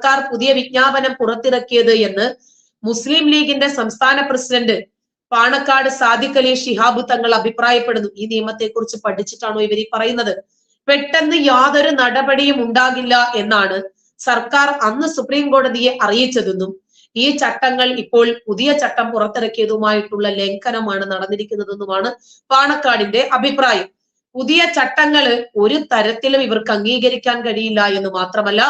സർക്കാർ പുതിയ വിജ്ഞാപനം പുറത്തിറക്കിയത് എന്ന് മുസ്ലിം ലീഗിന്റെ സംസ്ഥാന പ്രസിഡന്റ് പാണക്കാട് സാദിഖ് അലി ഷിഹാബ് തങ്ങൾ അഭിപ്രായപ്പെടുന്നു. ഈ നിയമത്തെ കുറിച്ച് പഠിച്ചിട്ടാണോ ഇവർ ഈ പറയുന്നത്? പെട്ടെന്ന് യാതൊരു നടപടിയും ഉണ്ടാകില്ല എന്നാണ് സർക്കാർ അന്ന് സുപ്രീം കോടതിയെ അറിയിച്ചതെന്നും ഈ ചട്ടങ്ങൾ ഇപ്പോൾ പുതിയ ചട്ടം പുറത്തിറക്കിയതുമായിട്ടുള്ള ലംഘനമാണ് നടന്നിരിക്കുന്നതെന്നുമാണ് പാണക്കാടിന്റെ അഭിപ്രായം. പുതിയ ചട്ടങ്ങൾ ഒരു തരത്തിലും ഇവർക്ക് അംഗീകരിക്കാൻ കഴിയില്ല എന്ന് മാത്രമല്ല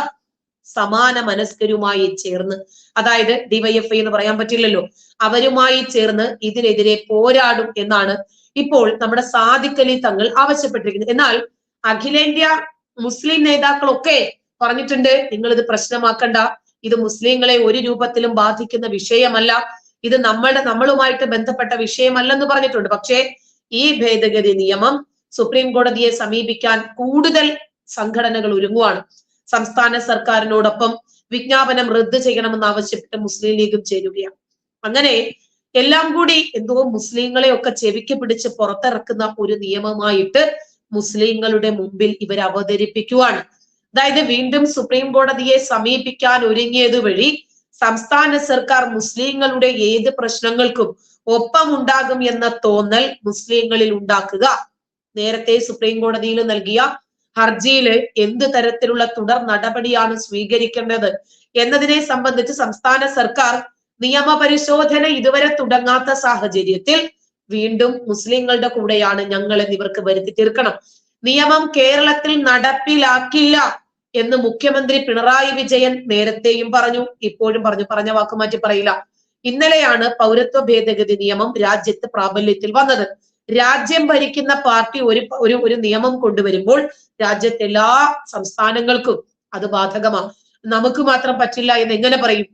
സമാന മനസ്കരുമായി ചേർന്ന് അതായത് ഡിവൈഎഫ്ഐ എന്ന് പറയാൻ പറ്റില്ലല്ലോ അവരുമായി ചേർന്ന് ഇതിനെതിരെ പോരാടും എന്നാണ് ഇപ്പോൾ നമ്മുടെ സാദിഖലി തങ്ങൾ ആവശ്യപ്പെട്ടിരിക്കുന്നത്. എന്നാൽ അഖിലേന്ത്യാ മുസ്ലിം നേതാക്കളൊക്കെ പറഞ്ഞിട്ടുണ്ട് നിങ്ങൾ ഇത് പ്രശ്നമാക്കണ്ട. ഇത് മുസ്ലിങ്ങളെ ഒരു രൂപത്തിലും ബാധിക്കുന്ന വിഷയമല്ല. ഇത് നമ്മളുടെ നമ്മളുമായിട്ട് ബന്ധപ്പെട്ട വിഷയമല്ലെന്ന് പറഞ്ഞിട്ടുണ്ട്. പക്ഷേ ഈ ഭേദഗതി നിയമം സുപ്രീം കോടതിയെ സമീപിക്കാൻ കൂടുതൽ സംഘടനകൾ ഒരുങ്ങുവാണ്. സംസ്ഥാന സർക്കാരിനോടൊപ്പം വിജ്ഞാപനം റദ്ദ് ചെയ്യണമെന്ന് ആവശ്യപ്പെട്ട് മുസ്ലിം ലീഗും ചേരുകയാണ്. അങ്ങനെ എല്ലാം കൂടി എന്തോ മുസ്ലിങ്ങളെ ഒക്കെ ചെവിക്ക് പിടിച്ച് പുറത്തിറക്കുന്ന ഒരു നിയമമായിട്ട് മുസ്ലിങ്ങളുടെ മുമ്പിൽ ഇവർ അവതരിപ്പിക്കുവാണ്. അതായത് വീണ്ടും സുപ്രീം കോടതിയെ സമീപിക്കാൻ ഒരുങ്ങിയത് വഴി സംസ്ഥാന സർക്കാർ മുസ്ലിങ്ങളുടെ ഏത് പ്രശ്നങ്ങൾക്കും ഒപ്പമുണ്ടാകും എന്ന തോന്നൽ മുസ്ലിങ്ങളിൽ ഉണ്ടാക്കുക. നേരത്തെ സുപ്രീം കോടതിയിൽ നൽകിയ ഹർജിയിൽ എന്ത് തരത്തിലുള്ള തുടർ നടപടിയാണ് സ്വീകരിക്കേണ്ടത് എന്നതിനെ സംബന്ധിച്ച് സംസ്ഥാന സർക്കാർ നിയമപരിശോധന ഇതുവരെ തുടങ്ങാത്ത സാഹചര്യത്തിൽ വീണ്ടും മുസ്ലിങ്ങളുടെ കൂടെയാണ് ഞങ്ങൾ എന്നിവർക്ക് വരുത്തി തീർക്കണം. നിയമം കേരളത്തിൽ നടപ്പിലാക്കില്ല എന്ന് മുഖ്യമന്ത്രി പിണറായി വിജയൻ നേരത്തെയും പറഞ്ഞു ഇപ്പോഴും പറഞ്ഞു പറഞ്ഞ വാക്കുമാറ്റി പറയില്ല. ഇന്നലെയാണ് പൗരത്വ ഭേദഗതി നിയമം രാജ്യത്ത് പ്രാബല്യത്തിൽ വന്നത്. രാജ്യം ഭരിക്കുന്ന പാർട്ടി ഒരു ഒരു ഒരു നിയമം കൊണ്ടുവരുമ്പോൾ രാജ്യത്തെ എല്ലാ സംസ്ഥാനങ്ങൾക്കും അത് ബാധകമാണ് നമുക്ക് മാത്രം പറ്റില്ല എന്ന് എങ്ങനെ പറയും?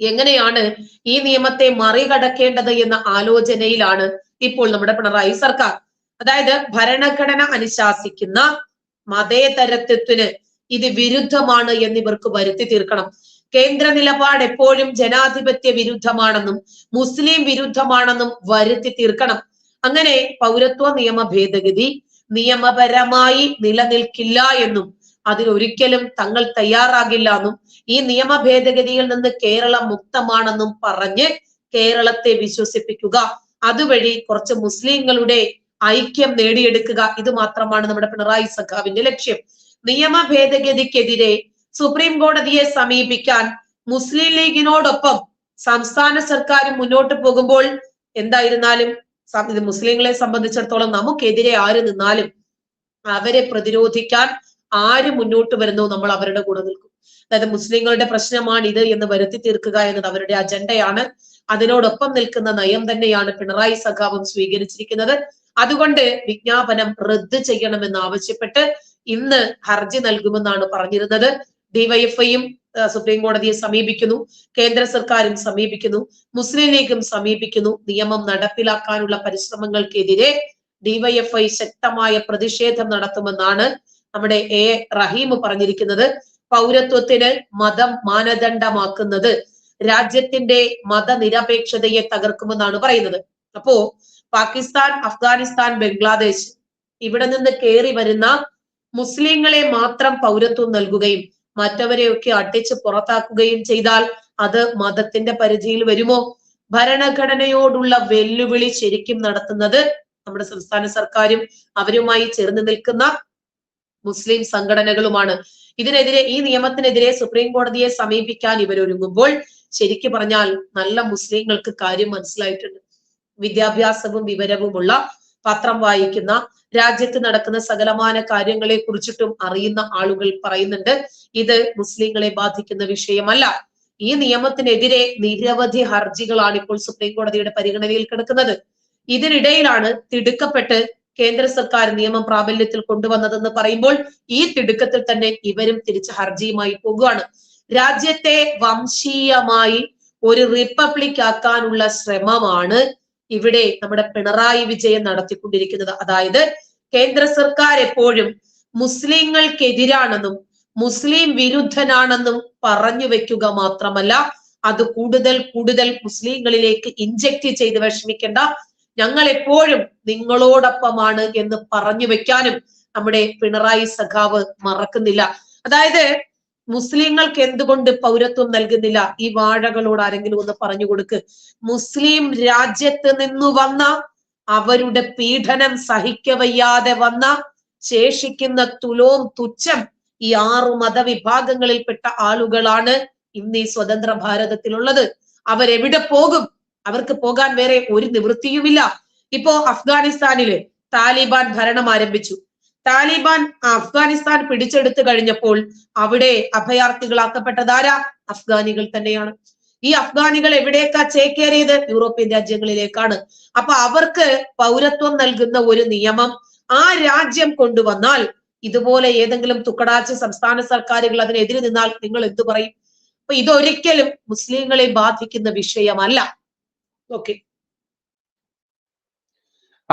എങ്ങനെയാണ് ഈ നിയമത്തെ മറികടക്കേണ്ടത് എന്ന ആലോചനയിലാണ് ഇപ്പോൾ നമ്മുടെ പിണറായി സർക്കാർ. അതായത് ഭരണഘടന അനുശാസിക്കുന്ന മതേതരത്വത്തിന് ഇത് വിരുദ്ധമാണ് എന്നിവർക്ക് വരുത്തി തീർക്കണം. കേന്ദ്ര നിലപാട് എപ്പോഴും ജനാധിപത്യ വിരുദ്ധമാണെന്നും മുസ്ലിം വിരുദ്ധമാണെന്നും വരുത്തി തീർക്കണം. അങ്ങനെ പൗരത്വ നിയമ ഭേദഗതി നിയമപരമായി നിലനിൽക്കില്ല എന്നും അതിലൊരിക്കലും തങ്ങൾ തയ്യാറാകില്ല എന്നും ഈ നിയമ ഭേദഗതിയിൽ നിന്ന് കേരളം മുക്തമാണെന്നും പറഞ്ഞ് കേരളത്തെ വിശ്വസിപ്പിക്കുക. അതുവഴി കുറച്ച് മുസ്ലിങ്ങളുടെ ഐക്യം നേടിയെടുക്കുക. ഇത് മാത്രമാണ് നമ്മുടെ പിണറായി സഖാവിന്റെ ലക്ഷ്യം. നിയമ ഭേദഗതിക്കെതിരെ സുപ്രീം കോടതിയെ സമീപിക്കാൻ മുസ്ലിം ലീഗിനോടൊപ്പം സംസ്ഥാന സർക്കാർ മുന്നോട്ട് പോകുമ്പോൾ എന്തായിരുന്നാലും ഇത് മുസ്ലിങ്ങളെ സംബന്ധിച്ചിടത്തോളം നമുക്കെതിരെ ആര് നിന്നാലും അവരെ പ്രതിരോധിക്കാൻ ആര് മുന്നോട്ട് വരുന്നു നമ്മൾ അവരുടെ കൂടെ നിൽക്കും. അതായത് മുസ്ലിങ്ങളുടെ പ്രശ്നമാണ് ഇത് എന്ന് വരുത്തി തീർക്കുക എന്നത് അവരുടെ അജണ്ടയാണ്. അതിനോടൊപ്പം നിൽക്കുന്ന നയം തന്നെയാണ് പിണറായി സഖാവും സ്വീകരിച്ചിരിക്കുന്നത്. അതുകൊണ്ട് വിജ്ഞാപനം റദ്ദ് ചെയ്യണമെന്ന് ആവശ്യപ്പെട്ട് ഇന്ന് ഹർജി നൽകുമെന്നാണ് പറഞ്ഞിരുന്നത്. ഡിവൈഎഫ്ഐയും സുപ്രീം കോടതിയെ സമീപിക്കുന്നു. കേന്ദ്ര സർക്കാരും സമീപിക്കുന്നു. മുസ്ലിം ലീഗും സമീപിക്കുന്നു. നിയമം നടപ്പിലാക്കാനുള്ള പരിശ്രമങ്ങൾക്കെതിരെ ഡിവൈഎഫ്ഐ ശക്തമായ പ്രതിഷേധം നടത്തുമെന്നാണ് നമ്മുടെ എ. റഹീം പറഞ്ഞിരിക്കുന്നത്. പൗരത്വത്തിന് മതം മാനദണ്ഡമാക്കുന്നത് രാജ്യത്തിന്റെ മതനിരപേക്ഷതയെ തകർക്കുമെന്നാണ് പറയുന്നത്. അപ്പോ പാകിസ്ഥാൻ അഫ്ഗാനിസ്ഥാൻ ബംഗ്ലാദേശ് ഇവിടെ നിന്ന് കയറി വരുന്ന മുസ്ലിങ്ങളെ മാത്രം പൗരത്വം നൽകുകയും മറ്റവരെയൊക്കെ അട്ടിച്ച് പുറത്താക്കുകയും ചെയ്താൽ അത് മതത്തിന്റെ പരിധിയിൽ വരുമോ? ഭരണഘടനയോടുള്ള വെല്ലുവിളി ശരിക്കും നടത്തുന്നത് നമ്മുടെ സംസ്ഥാന സർക്കാരും അവരുമായി ചേർന്ന് നിൽക്കുന്ന മുസ്ലിം സംഘടനകളുമാണ്. ഇതിനെതിരെ ഈ നിയമത്തിനെതിരെ സുപ്രീം കോടതിയെ സമീപിക്കാൻ ഇവരൊരുങ്ങുമ്പോൾ ശരിക്കു പറഞ്ഞാൽ നല്ല മുസ്ലിങ്ങൾക്ക് കാര്യം മനസ്സിലായിട്ടുണ്ട്. വിദ്യാഭ്യാസവും വിവരവുമുള്ള പത്രം വായിക്കുന്ന രാജ്യത്ത് നടക്കുന്ന സകലമാന കാര്യങ്ങളെ കുറിച്ചിട്ടും അറിയുന്ന ആളുകൾ പറയുന്നുണ്ട്. ഇത് മുസ്ലിങ്ങളെ ബാധിക്കുന്ന വിഷയമല്ല. ഈ നിയമത്തിനെതിരെ നിരവധി ഹർജികളാണ് ഇപ്പോൾ സുപ്രീം കോടതിയുടെ പരിഗണനയിൽ കിടക്കുന്നത്. ഇതിനിടയിലാണ് തിടുക്കപ്പെട്ട് കേന്ദ്ര സർക്കാർ നിയമം പ്രാബല്യത്തിൽ കൊണ്ടുവന്നതെന്ന് പറയുമ്പോൾ ഈ തിടുക്കത്തിൽ തന്നെ ഇവരും തിരിച്ച് ഹർജിയുമായി പോകുകയാണ് രാജ്യത്തെ വംശീയമായി ഒരു റിപ്പബ്ലിക് ആക്കാനുള്ള ശ്രമമാണ് ഇവിടെ നമ്മുടെ പിണറായി വിജയൻ നടത്തിക്കൊണ്ടിരിക്കുന്നത്. അതായത് കേന്ദ്ര സർക്കാർ എപ്പോഴും മുസ്ലിങ്ങൾക്കെതിരാണെന്നും മുസ്ലിം വിരുദ്ധനാണെന്നും പറഞ്ഞു വെക്കുക മാത്രമല്ല അത് കൂടുതൽ കൂടുതൽ മുസ്ലിങ്ങളിലേക്ക് ഇഞ്ചക്ട് ചെയ്ത് വിഷമിക്കേണ്ട. ഞങ്ങൾ എപ്പോഴും നിങ്ങളോടൊപ്പമാണ് എന്ന് പറഞ്ഞു വെക്കാനും നമ്മുടെ പിണറായി സഖാവ് മറക്കുന്നില്ല. അതായത് മുസ്ലിങ്ങൾക്ക് എന്തുകൊണ്ട് പൗരത്വം നൽകുന്നില്ല? ഈ വാഴകളോട് ആരെങ്കിലും ഒന്ന് പറഞ്ഞു കൊടുക്ക്. മുസ്ലിം രാജ്യത്ത് നിന്നു വന്ന അവരുടെ പീഡനം സഹിക്കവയ്യാതെ വന്ന ശേഷിക്കുന്ന തുലോം തുച്ഛം ഈ ആറു മതവിഭാഗങ്ങളിൽപ്പെട്ട ആളുകളാണ് ഇന്ന് ഈ സ്വതന്ത്ര ഭാരതത്തിലുള്ളത്. അവരെവിടെ പോകും? അവർക്ക് പോകാൻ വേറെ ഒരു നിവൃത്തിയുമില്ല. ഇപ്പോ അഫ്ഗാനിസ്ഥാനിൽ താലിബാൻ ഭരണം ആരംഭിച്ചു. താലിബാൻ അഫ്ഗാനിസ്ഥാൻ പിടിച്ചെടുത്തു കഴിഞ്ഞപ്പോൾ അവിടെ അഭയാർത്ഥികളാക്കപ്പെട്ടതാരാ അഫ്ഗാനികൾ തന്നെയാണ്. ഈ അഫ്ഗാനികൾ എവിടേക്കാ ചേക്കേറിയത് യൂറോപ്യൻ രാജ്യങ്ങളിലേക്കാണ്. അപ്പൊ അവർക്ക് പൗരത്വം നൽകുന്ന ഒരു നിയമം ആ രാജ്യം കൊണ്ടുവന്നാൽ ഇതുപോലെ ഏതെങ്കിലും തുക്കടാച്ച് സംസ്ഥാന സർക്കാരുകൾ അതിനെതിരെ നിന്നാൽ നിങ്ങൾ എന്തു പറയും? അപ്പൊ ഇതൊരിക്കലും മുസ്ലിങ്ങളെ ബാധിക്കുന്ന വിഷയമല്ല. ഓക്കെ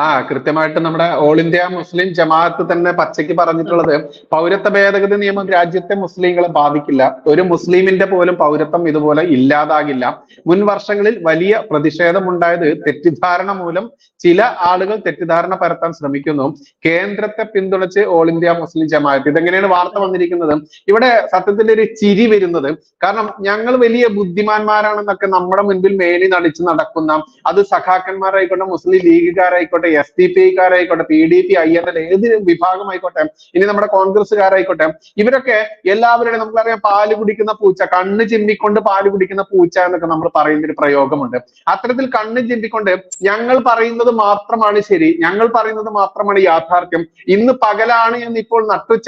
ആ കൃത്യമായിട്ട് നമ്മുടെ ഓൾ ഇന്ത്യ മുസ്ലിം ജമാഅത്ത് തന്നെ പച്ചയ്ക്ക് പറഞ്ഞിട്ടുള്ളത് പൗരത്വ ഭേദഗതി നിയമം രാജ്യത്തെ മുസ്ലിങ്ങളെ ബാധിക്കില്ല. ഒരു മുസ്ലിമിന്റെ പോലും പൗരത്വം ഇതുപോലെ ഇല്ലാതാകില്ല. മുൻ വർഷങ്ങളിൽ വലിയ പ്രതിഷേധമുണ്ടായത് തെറ്റിദ്ധാരണ മൂലം ചില ആളുകൾ തെറ്റിദ്ധാരണ പരത്താൻ ശ്രമിക്കുന്നു. കേന്ദ്രത്തെ പിന്തുണച്ച് ഓൾ ഇന്ത്യ മുസ്ലിം ജമാഅത്ത്. ഇതെങ്ങനെയാണ് വാർത്ത വന്നിരിക്കുന്നത്? ഇവിടെ സത്യത്തിൽ ഒരു ചിരി വരുന്നത്. കാരണം ഞങ്ങൾ വലിയ ബുദ്ധിമാന്മാരാണെന്നൊക്കെ നമ്മുടെ മുൻപിൽ മേനി നടിച്ച് നടക്കുന്ന അത് സഖാക്കന്മാരായിക്കോട്ടെ മുസ്ലിം ലീഗുകാരായിക്കോട്ടെ എസ് ഡി പി ഐക്കാരായിക്കോട്ടെ P D P I N L ഏത് വിഭാഗമായിക്കോട്ടെ ഇനി നമ്മുടെ കോൺഗ്രസ്സുകാരായിക്കോട്ടെ ഇവരൊക്കെ എല്ലാവരുടെയും നമുക്കറിയാം പാൽ കുടിക്കുന്ന പൂച്ച കണ്ണ് ചിമ്മിക്കൊണ്ട് പാൽ കുടിക്കുന്ന പൂച്ച എന്നൊക്കെ നമ്മൾ പറയുന്ന ഒരു പ്രയോഗമുണ്ട്. അത്തരത്തിൽ കണ്ണ് ചിമ്മിക്കൊണ്ട് ഞങ്ങൾ പറയുന്നത് മാത്രമാണ് ശരി ഞങ്ങൾ പറയുന്നത് മാത്രമാണ് യാഥാർത്ഥ്യം. ഇന്ന് പകലാണ് എന്ന് ഇപ്പോൾ നട്ടുച്ച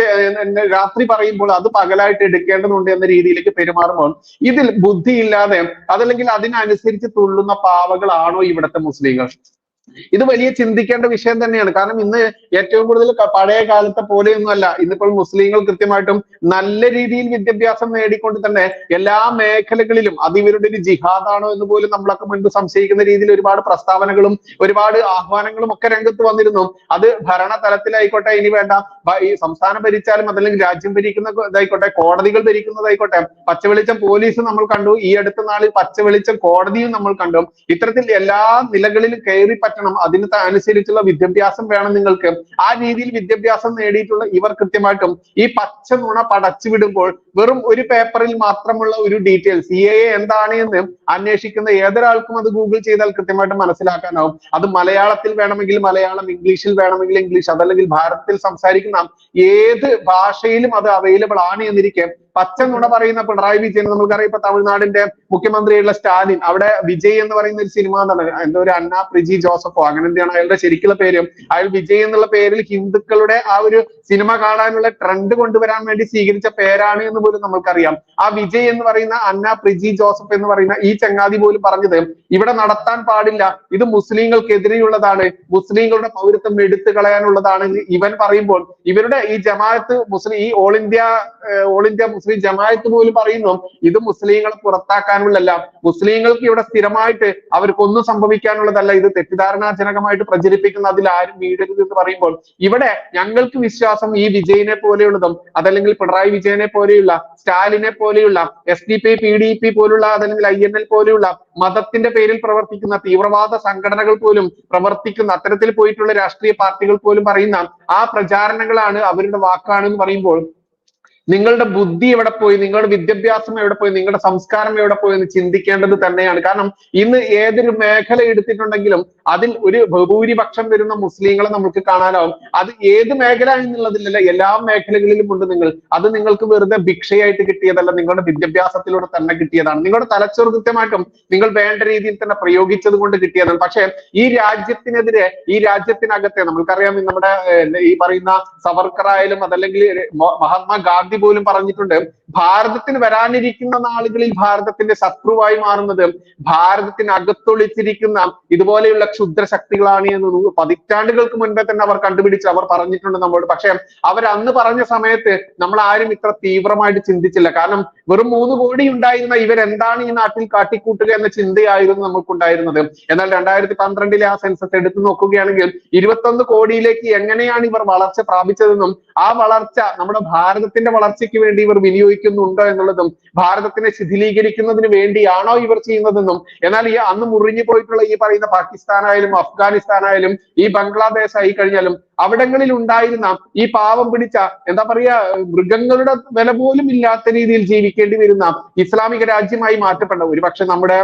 രാത്രി പറയുമ്പോൾ അത് പകലായിട്ട് എടുക്കേണ്ടതുണ്ട് എന്ന രീതിയിലേക്ക് പെരുമാറുമ്പോൾ ഇതിൽ ബുദ്ധിയില്ലാതെ അതല്ലെങ്കിൽ അതിനനുസരിച്ച് തുള്ളുന്ന പാവകളാണോ ഇവിടുത്തെ മുസ്ലിങ്ങൾ? ഇത് വലിയ ചിന്തിക്കേണ്ട വിഷയം തന്നെയാണ്. കാരണം ഇന്ന് ഏറ്റവും കൂടുതൽ പഴയ കാലത്തെ പോലെയൊന്നുമല്ല ഇന്നിപ്പോൾ മുസ്ലിങ്ങൾ കൃത്യമായിട്ടും നല്ല രീതിയിൽ വിദ്യാഭ്യാസം നേടിക്കൊണ്ട് തന്നെ എല്ലാ മേഖലകളിലും അത് ഇവരുടെ ഒരു ജിഹാദാണോ എന്ന് പോലും നമ്മളൊക്കെ മുൻപ് സംശയിക്കുന്ന രീതിയിൽ ഒരുപാട് പ്രസ്താവനകളും ഒരുപാട് ആഹ്വാനങ്ങളും ഒക്കെ രംഗത്ത് വന്നിരുന്നു. അത് ഭരണ തലത്തിലായിക്കോട്ടെ ഇനി വേണ്ട ഈ സംസ്ഥാനം ഭരിച്ചാലും അതല്ലെങ്കിൽ രാജ്യം ഭരിക്കുന്ന ഇതായിക്കോട്ടെ കോടതികൾ ഭരിക്കുന്നതായിക്കോട്ടെ പച്ചവെളിച്ചം പോലീസ് നമ്മൾ കണ്ടു. ഈ അടുത്ത നാളിൽ പച്ചവെളിച്ചം കോടതിയും നമ്മൾ കണ്ടു. ഇത്തരത്തിൽ എല്ലാ നിലകളിലും കയറി പറ്റണം അതിന് അനുസരിച്ചുള്ള വിദ്യാഭ്യാസം വേണം നിങ്ങൾക്ക്. ആ രീതിയിൽ വിദ്യാഭ്യാസം നേടിയിട്ടുള്ള ഇവർ കൃത്യമായിട്ടും ഈ പച്ച നുണ പടച്ചു വിടുമ്പോൾ വെറും ഒരു പേപ്പറിൽ മാത്രമുള്ള ഒരു ഡീറ്റെയിൽസ് സി എ എന്താണ് എന്ന് അന്വേഷിക്കുന്ന ഏതൊരാൾക്കും അത് ഗൂഗിൾ ചെയ്താൽ കൃത്യമായിട്ട് മനസ്സിലാക്കാനാവും. അത് മലയാളത്തിൽ വേണമെങ്കിൽ മലയാളം ഇംഗ്ലീഷിൽ വേണമെങ്കിൽ ഇംഗ്ലീഷ് അതല്ലെങ്കിൽ ഭാരതത്തിൽ സംസാരിക്കുന്ന ഏത് ഭാഷയിലും അത് അവൈലബിൾ ആണ് എന്നിരിക്കെ പച്ച നുണ പറയുന്ന പിണറായി വിജയൻ നമുക്കറിയാം ഇപ്പൊ തമിഴ്നാടിന്റെ മുഖ്യമന്ത്രിയുള്ള സ്റ്റാലിൻ. അവിടെ വിജയ് എന്ന് പറയുന്ന ഒരു സിനിമ എന്താണ് എന്തോ ഒരു അന്ന പ്രിജി ജോസഫോ അങ്ങനെ എന്താണ് അയാളുടെ ശരിക്കുള്ള പേര്. അയാൾ വിജയ് എന്നുള്ള പേരിൽ ഹിന്ദുക്കളുടെ ആ ഒരു സിനിമ കാണാനുള്ള ട്രെൻഡ് കൊണ്ടുവരാൻ വേണ്ടി സ്വീകരിച്ച പേരാണ് എന്ന് പോലും നമ്മൾക്കറിയാം. ആ വിജയ് എന്ന് പറയുന്ന അന്ന പ്രിജി ജോസഫ് എന്ന് പറയുന്ന ഈ ചങ്ങാതി പോലും പറഞ്ഞത് ഇവിടെ നടത്താൻ പാടില്ല. ഇത് മുസ്ലിങ്ങൾക്കെതിരെയുള്ളതാണ്. മുസ്ലിങ്ങളുടെ പൗരത്വം എടുത്തു കളയാനുള്ളതാണ് ഇവൻ പറയുമ്പോൾ. ഇവരുടെ ഈ ജമാഅത്ത് മുസ്ലിം ഈ all India all India Muslim Jamaat പോലും പറയുന്നു ഇത് മുസ്ലിങ്ങളെ പുറത്താക്കാനുള്ളതല്ല. മുസ്ലിങ്ങൾക്ക് ഇവിടെ സ്ഥിരമായിട്ട് അവർക്കൊന്നും സംഭവിക്കാനുള്ളതല്ല. ഇത് തെറ്റിദ്ധാരണാജനകമായിട്ട് പ്രചരിപ്പിക്കുന്ന അതിൽ ആരും വീഴരുത് എന്ന് പറയുമ്പോൾ ഇവിടെ ഞങ്ങൾക്ക് വിശ്വാസം ഈ വിജയനെ പോലെയുള്ളതും അതല്ലെങ്കിൽ പിണറായി വിജയനെ പോലെയുള്ള സ്റ്റാലിനെ പോലെയുള്ള S D P P D P പോലുള്ള അതല്ലെങ്കിൽ ഐ എൻ എൽ പോലെയുള്ള മതത്തിന്റെ പേരിൽ പ്രവർത്തിക്കുന്ന തീവ്രവാദ സംഘടനകൾ പോലും പ്രവർത്തിക്കുന്ന അത്തരത്തിൽ പോയിട്ടുള്ള രാഷ്ട്രീയ പാർട്ടികൾ പോലും പറയുന്ന ആ പ്രചാരണങ്ങളാണ് അവരുടെ വാക്കാണെന്ന് പറയുമ്പോൾ നിങ്ങളുടെ ബുദ്ധി എവിടെ പോയി? നിങ്ങളുടെ വിദ്യാഭ്യാസം എവിടെ പോയി? നിങ്ങളുടെ സംസ്കാരം എവിടെ പോയി എന്ന് ചിന്തിക്കേണ്ടത് തന്നെയാണ്. കാരണം ഇന്ന് ഏതൊരു മേഖല എടുത്തിട്ടുണ്ടെങ്കിലും അതിൽ ഒരു ഭൂരിപക്ഷം വരുന്ന മുസ്ലിങ്ങളെ നമുക്ക് കാണാനാവും. അത് ഏത് മേഖല എന്നുള്ളതിലല്ല എല്ലാ മേഖലകളിലും ഉണ്ട് നിങ്ങൾ. അത് നിങ്ങൾക്ക് വെറുതെ ഭിക്ഷയായിട്ട് കിട്ടിയതല്ല നിങ്ങളുടെ വിദ്യാഭ്യാസത്തിലൂടെ തന്നെ കിട്ടിയതാണ്. നിങ്ങളുടെ തലച്ചോറ് കൃത്യമായിട്ടും നിങ്ങൾ വേണ്ട രീതിയിൽ തന്നെ പ്രയോഗിച്ചത് കൊണ്ട് കിട്ടിയതാണ്. പക്ഷേ ഈ രാജ്യത്തിനെതിരെ ഈ രാജ്യത്തിനകത്തെ നമ്മൾക്കറിയാം ഈ നമ്മുടെ ഈ പറയുന്ന സവർക്കർ അതല്ലെങ്കിൽ അതല്ലെങ്കിൽ മ- പോലും പറഞ്ഞിട്ടുണ്ട്. ഭാരതത്തിന് വരാനിരിക്കുന്ന നാളുകളിൽ ഭാരതത്തിന്റെ ശത്രുവായി മാറുന്നത് ഭാരതത്തിന് അകത്തൊളിച്ചിരിക്കുന്ന ഇതുപോലെയുള്ള ക്ഷുദ്ര ശക്തികളാണ് എന്ന് പതിറ്റാണ്ടുകൾക്ക് മുൻപേ തന്നെ അവർ കണ്ടുപിടിച്ച് അവർ പറഞ്ഞിട്ടുണ്ട് നമ്മളോട്. പക്ഷെ അവർ അന്ന് പറഞ്ഞ സമയത്ത് നമ്മൾ ആരും ഇത്ര തീവ്രമായിട്ട് ചിന്തിച്ചില്ല. കാരണം വെറും മൂന്ന് കോടി ഉണ്ടായിരുന്ന ഇവരെന്താണ് ഈ നാട്ടിൽ കാട്ടിക്കൂട്ടുക എന്ന ചിന്തയായിരുന്നു നമുക്കുണ്ടായിരുന്നത് എന്നാൽ രണ്ടായിരത്തി പന്ത്രണ്ടിലെ ആ സെൻസസ് എടുത്തു നോക്കുകയാണെങ്കിൽ ഇരുപത്തൊന്ന് കോടിയിലേക്ക് എങ്ങനെയാണ് ഇവർ വളർച്ച പ്രാപിച്ചതെന്നും ആ വളർച്ച നമ്മുടെ ഭാരതത്തിന്റെ വളർച്ച വളർച്ചയ്ക്ക് വേണ്ടി ഇവർ വിനിയോഗിക്കുന്നുണ്ടോ എന്നുള്ളതും ഭാരതത്തിനെ ശിഥിലീകരിക്കുന്നതിന് വേണ്ടിയാണോ ഇവർ ചെയ്യുന്നതെന്നും എന്നാൽ ഈ അന്ന് മുറിഞ്ഞു പോയിട്ടുള്ള ഈ പറയുന്ന പാകിസ്ഥാനായാലും അഫ്ഗാനിസ്ഥാനായാലും ഈ ബംഗ്ലാദേശ് ആയി കഴിഞ്ഞാലും അവിടങ്ങളിൽ ഉണ്ടായിരുന്ന ഈ പാവം പിടിച്ച എന്താ പറയാ മൃഗങ്ങളുടെ വില പോലും ഇല്ലാത്ത രീതിയിൽ ജീവിക്കേണ്ടി വരുന്ന ഇസ്ലാമിക രാജ്യമായി മാറ്റപ്പെട്ട ഒരുപക്ഷെ നമ്മുടെ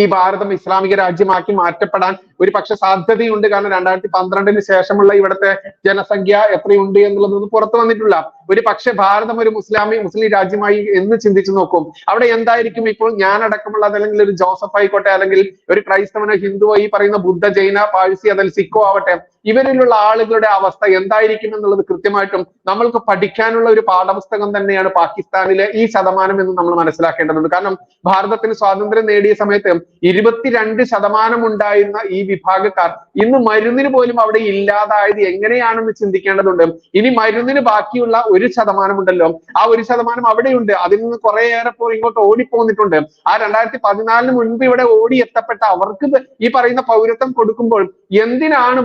ഈ ഭാരതം ഇസ്ലാമിക രാജ്യമാക്കി മാറ്റപ്പെടാൻ ഒരു പക്ഷെ സാധ്യതയുണ്ട്. കാരണം രണ്ടായിരത്തി പന്ത്രണ്ടിന് ശേഷമുള്ള ഇവിടുത്തെ ജനസംഖ്യ എത്രയുണ്ട് എന്നുള്ളതൊന്നും പുറത്തു വന്നിട്ടില്ല. ഒരു പക്ഷെ ഭാരതം ഒരു മുസ്ലാമി മുസ്ലിം രാജ്യമായി എന്ന് ചിന്തിച്ചു നോക്കും. അവിടെ എന്തായിരിക്കും ഇപ്പോൾ ഞാൻ അടക്കമുള്ള അതല്ലെങ്കിൽ ഒരു ജോസഫ് ആയിക്കോട്ടെ അല്ലെങ്കിൽ ഒരു ക്രൈസ്തവനോ ഹിന്ദുവോ ഈ പറയുന്ന ബുദ്ധ ജൈന പാഴ്സി അല്ലെങ്കിൽ സിക്കോ ആവട്ടെ ഇവരിലുള്ള ആളുകളുടെ അവസ്ഥ എന്തായിരിക്കും എന്നുള്ളത് കൃത്യമായിട്ടും നമ്മൾക്ക് പഠിക്കാനുള്ള ഒരു പാഠപുസ്തകം തന്നെയാണ് പാകിസ്ഥാനിലെ ഈ ശതമാനം എന്ന് നമ്മൾ മനസ്സിലാക്കേണ്ടതുണ്ട്. കാരണം ഭാരതത്തിന് സ്വാതന്ത്ര്യം നേടിയ സമയത്ത് ഇരുപത്തിരണ്ട് ശതമാനം ഉണ്ടായിരുന്ന ഈ വിഭാഗക്കാർ ഇന്ന് മരുന്നിന് പോലും അവിടെ ഇല്ലാതായത് എങ്ങനെയാണെന്ന് ചിന്തിക്കേണ്ടതുണ്ട്. ഇനി മരുന്നിന് ബാക്കിയുള്ള ഒരു ശതമാനം ഉണ്ടല്ലോ. ആ ഒരു ശതമാനം അവിടെയുണ്ട്. അതിൽ നിന്ന് കുറേയേറെ പോയി ഇങ്ങോട്ട് ഓടിപ്പോന്നിട്ടുണ്ട്. ആ രണ്ടായിരത്തി പതിനാലിന് മുൻപ് ഇവിടെ ഓടി എത്തപ്പെട്ട അവർക്ക് ഈ പറയുന്ന പൗരത്വം കൊടുക്കുമ്പോൾ എന്തിനാണ്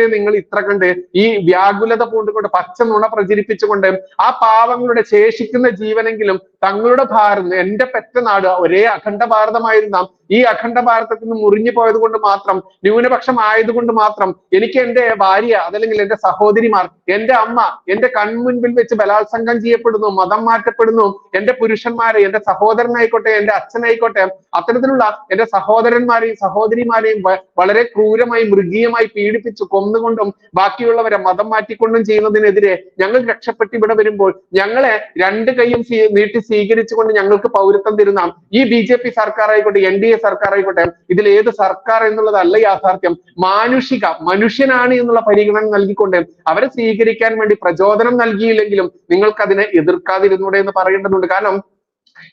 മനുഷ്യരെ നിങ്ങൾ ഇത്ര കണ്ട് ഈ വ്യാകുലത പൂണ്ടുകൊണ്ട് പച്ച നുണ പ്രചരിപ്പിച്ചുകൊണ്ട് ആ പാവങ്ങളുടെ ശേഷിക്കുന്ന ജീവനെങ്കിലും തങ്ങളുടെ ഭാരതം എന്റെ പെറ്റ നാട് ഒരേ അഖണ്ഡ ഭാരതമായിരുന്ന. ഈ അഖണ്ഡ ഭാരതത്തിൽ നിന്ന് മുറിഞ്ഞു പോയത് കൊണ്ട് മാത്രം ന്യൂനപക്ഷം ആയതുകൊണ്ട് മാത്രം എനിക്ക് എന്റെ ഭാര്യ അതല്ലെങ്കിൽ എന്റെ സഹോദരിമാർ എന്റെ അമ്മ എന്റെ കൺമുൻപിൽ വെച്ച് ബലാത്സംഗം ചെയ്യപ്പെടുന്നു മതം മാറ്റപ്പെടുന്നു എന്റെ പുരുഷന്മാരെ എന്റെ സഹോദരനായിക്കോട്ടെ എന്റെ അച്ഛനായിക്കോട്ടെ അത്തരത്തിലുള്ള എന്റെ സഹോദരന്മാരെയും സഹോദരിമാരെയും വളരെ ക്രൂരമായി മൃഗീയമായി പീഡിപ്പിച്ചു കൊന്നുകൊണ്ടും ബാക്കിയുള്ളവരെ മതം മാറ്റിക്കൊണ്ടും ചെയ്യുന്നതിനെതിരെ ഞങ്ങൾ രക്ഷപ്പെട്ട് ഇവിടെ വരുമ്പോൾ ഞങ്ങളെ രണ്ട് കൈയും നീട്ടി സ്വീകരിച്ചുകൊണ്ട് ഞങ്ങൾക്ക് പൗരത്വം തരുന്ന ഈ ബി ജെ പി സർക്കാർ ആയിക്കോട്ടെ എൻ ഡി എ സർക്കാർ ആയിക്കോട്ടെ ഇതിൽ ഏത് സർക്കാർ എന്നുള്ളതല്ല യാഥാർത്ഥ്യം. മാനുഷിക മനുഷ്യനാണ് എന്നുള്ള പരിഗണന നൽകിക്കൊണ്ട് അവരെ സ്വീകരിക്കാൻ വേണ്ടി പ്രചോദനം നൽകിയില്ലെങ്കിലും നിങ്ങൾക്ക് അതിനെ എതിർക്കാതിരുന്നൂടെ എന്ന് പറയേണ്ടതുണ്ട്. കാരണം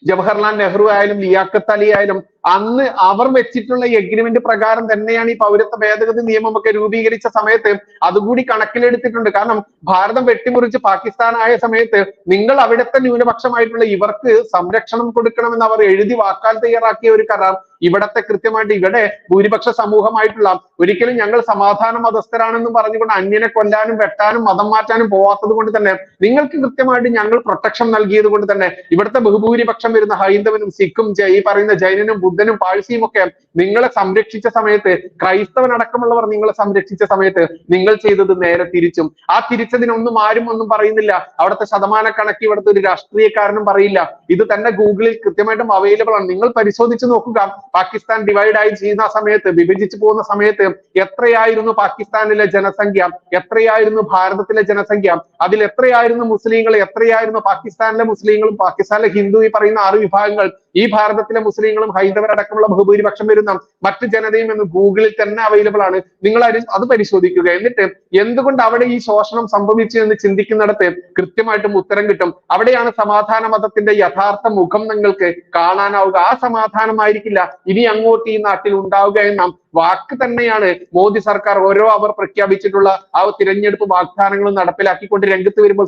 ജവഹർലാൽ നെഹ്റു ആയാലും ലിയാഖത്ത് അലി ആയാലും അന്ന് അവർ വെച്ചിട്ടുള്ള എഗ്രിമെന്റ് പ്രകാരം തന്നെയാണ് ഈ പൗരത്വ ഭേദഗതി നിയമമൊക്കെ രൂപീകരിച്ച സമയത്ത് അതുകൂടി കണക്കിലെടുത്തിട്ടുണ്ട്. കാരണം ഭാരതം വെട്ടിമുറിച്ച് പാകിസ്ഥാൻ ആയ സമയത്ത് നിങ്ങൾ അവിടുത്തെ ന്യൂനപക്ഷമായിട്ടുള്ള ഇവർക്ക് സംരക്ഷണം കൊടുക്കണമെന്ന് അവർ എഴുതി വാക്കാൽ തയ്യാറാക്കിയ ഒരു കരാർ ഇവിടത്തെ കൃത്യമായിട്ട് ഇവിടെ ഭൂരിപക്ഷ സമൂഹമായിട്ടുള്ള ഒരിക്കലും ഞങ്ങൾ സമാധാന മതസ്ഥരാണെന്നും പറഞ്ഞുകൊണ്ട് അന്യനെ കൊല്ലാനും വെട്ടാനും മതം മാറ്റാനും പോവാത്തത് കൊണ്ട് തന്നെ നിങ്ങൾക്ക് കൃത്യമായിട്ട് ഞങ്ങൾ പ്രൊട്ടക്ഷൻ നൽകിയത് കൊണ്ട് തന്നെ ഇവിടുത്തെ ബഹുഭൂരിപക്ഷം വരുന്ന ഹൈന്ദവനും സിഖും ഈ പറയുന്ന ജൈനനും ബുദ്ധനും പാഴ്സിയും ഒക്കെ നിങ്ങളെ സംരക്ഷിച്ച സമയത്ത് ക്രൈസ്തവൻ അടക്കമുള്ളവർ നിങ്ങളെ സംരക്ഷിച്ച സമയത്ത് നിങ്ങൾ ചെയ്തത് നേരെ തിരിച്ചും. ആ തിരിച്ചതിനൊന്നും ആരും ഒന്നും പറയുന്നില്ല. അവിടുത്തെ ശതമാന കണക്ക് ഇവിടുത്തെ ഒരു രാഷ്ട്രീയക്കാരനും പറയില്ല. ഇത് തന്നെ ഗൂഗിളിൽ കൃത്യമായിട്ടും അവൈലബിൾ ആണ്. നിങ്ങൾ പരിശോധിച്ച് നോക്കുക. പാകിസ്ഥാൻ ഡിവൈഡ് ആയി ചെയ്യുന്ന സമയത്ത് വിഭജിച്ചു പോകുന്ന സമയത്ത് എത്രയായിരുന്നു പാകിസ്ഥാനിലെ ജനസംഖ്യ? എത്രയായിരുന്നു ഭാരതത്തിലെ ജനസംഖ്യ? അതിൽ എത്രയായിരുന്നു മുസ്ലിങ്ങൾ? എത്രയായിരുന്നു പാകിസ്ഥാനിലെ മുസ്ലിങ്ങളും? പാകിസ്ഥാനിലെ ഹിന്ദു ഈ പറയുന്ന ആറ് വിഭാഗങ്ങൾ. ഈ ഭാരതത്തിലെ മുസ്ലിങ്ങളും ഹൈന്ദവരടക്കമുള്ള ബഹുഭൂരിപക്ഷം വരുന്ന മറ്റു ജനതയും എന്ന് ഗൂഗിളിൽ തന്നെ അവൈലബിൾ ആണ്. നിങ്ങൾ അത് പരിശോധിക്കുക. എന്നിട്ട് എന്തുകൊണ്ട് അവിടെ ഈ ശോഷണം സംഭവിച്ചു എന്ന് ചിന്തിക്കുന്നിടത്ത് കൃത്യമായിട്ടും ഉത്തരം കിട്ടും. അവിടെയാണ് സമാധാന മതത്തിന്റെ യഥാർത്ഥ മുഖം നിങ്ങൾക്ക് കാണാനാവുക. ആ സമാധാനമായിരിക്കില്ല. ഇനി അങ്ങോട്ട് ഈ നാട്ടിൽ ഉണ്ടാവുക എന്ന വാക്ക് തന്നെയാണ് മോദി സർക്കാർ ഓരോ അവർ പ്രഖ്യാപിച്ചിട്ടുള്ള ആ തിരഞ്ഞെടുപ്പ് വാഗ്ദാനങ്ങളും നടപ്പിലാക്കിക്കൊണ്ട് രംഗത്ത് വരുമ്പോൾ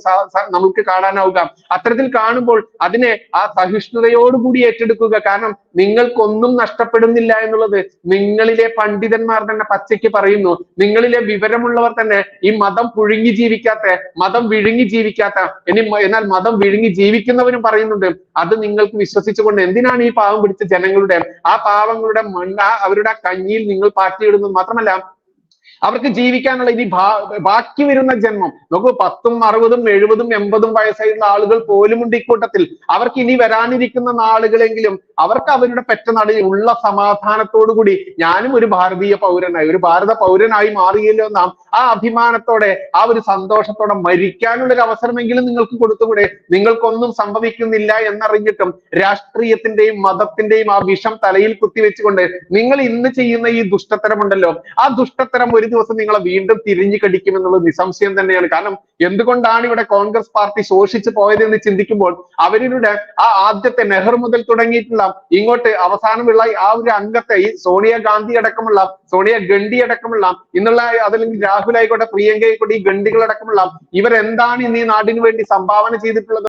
നമുക്ക് കാണാനാവുക. അത്തരത്തിൽ കാണുമ്പോൾ അതിനെ ആ സഹിഷ്ണുതയോടുകൂടി ഏറ്റെടുക്കുക. കാരണം നിങ്ങൾക്കൊന്നും നഷ്ടപ്പെടുന്നില്ല എന്നുള്ളത് നിങ്ങളിലെ പണ്ഡിതന്മാർ തന്നെ പച്ചയ്ക്ക് പറയുന്നു. നിങ്ങളിലെ വിവരമുള്ളവർ തന്നെ ഈ മതം പുഴുങ്ങി ജീവിക്കാത്ത മതം വിഴുങ്ങി ജീവിക്കാത്ത ഇനി എന്നാൽ മതം വിഴുങ്ങി ജീവിക്കുന്നവരും പറയുന്നുണ്ട്. അത് നിങ്ങൾക്ക് വിശ്വസിച്ചുകൊണ്ട് എന്തിനാണ് ഈ പാവം പിടിച്ച ജനങ്ങളുടെ ആ പാവങ്ങളുടെ മണ്ണ അവരുടെ കഞ്ഞിയിൽ നിങ്ങൾ ഇടുന്നത് മാത്രമല്ല അവർക്ക് ജീവിക്കാനുള്ള ഇനി ബാക്കി വരുന്ന ജന്മം. നോക്കൂ പത്തും അറുപതും എഴുപതും എൺപതും വയസ്സായിരുന്ന ആളുകൾ പോലും ഉണ്ട് ഇക്കൂട്ടത്തിൽ. അവർക്ക് ഇനി വരാനിരിക്കുന്ന നാളുകളെങ്കിലും അവർക്ക് അവരുടെ പെറ്റനാടിൽ ഉള്ള സമാധാനത്തോടു കൂടി ഞാനും ഒരു ഭാരതീയ പൗരനായി ഒരു ഭാരത പൗരനായി മാറിയല്ലോ നാം. ആ അഭിമാനത്തോടെ ആ ഒരു സന്തോഷത്തോടെ മരിക്കാനുള്ള ഒരു അവസരമെങ്കിലും നിങ്ങൾക്ക് കൊടുത്തുകൂടെ? നിങ്ങൾക്കൊന്നും സംഭവിക്കുന്നില്ല എന്നറിഞ്ഞിട്ടും രാഷ്ട്രീയത്തിന്റെയും മതത്തിന്റെയും ആ വിഷം തലയിൽ കുത്തിവെച്ചുകൊണ്ട് നിങ്ങൾ ഇന്ന് ചെയ്യുന്ന ഈ ദുഷ്ടത്തരമുണ്ടല്ലോ. ആ ദുഷ്ടത്തരം ഒരു ദിവസം നിങ്ങളെ വീണ്ടും തിരിഞ്ഞു കടിക്കുമെന്നുള്ളത് നിസംശയം തന്നെയാണ്. കാരണം എന്തുകൊണ്ടാണ് ഇവിടെ കോൺഗ്രസ് പാർട്ടി ശോഷിച്ചു പോയത് എന്ന് ചിന്തിക്കുമ്പോൾ അവരുടെ ആ ആദ്യത്തെ നെഹ്റു മുതൽ തുടങ്ങിയിട്ടുള്ള ഇങ്ങോട്ട് അവസാനമുള്ള ആ ഒരു അംഗത്തെ ഈ സോണിയ ഗാന്ധി അടക്കമുള്ള സോണിയ ഗണ്ഡി അടക്കമുള്ള ഇന്നുള്ള അതല്ലെങ്കിൽ രാഹുൽ ആയിക്കോട്ടെ പ്രിയങ്ക ആയിക്കോട്ടെ ഈ ഗണ്ഡികൾ അടക്കമുള്ള ഇവരെന്താണ് ഇന്ന് ഈ നാടിന് വേണ്ടി സംഭാവന ചെയ്തിട്ടുള്ളത്?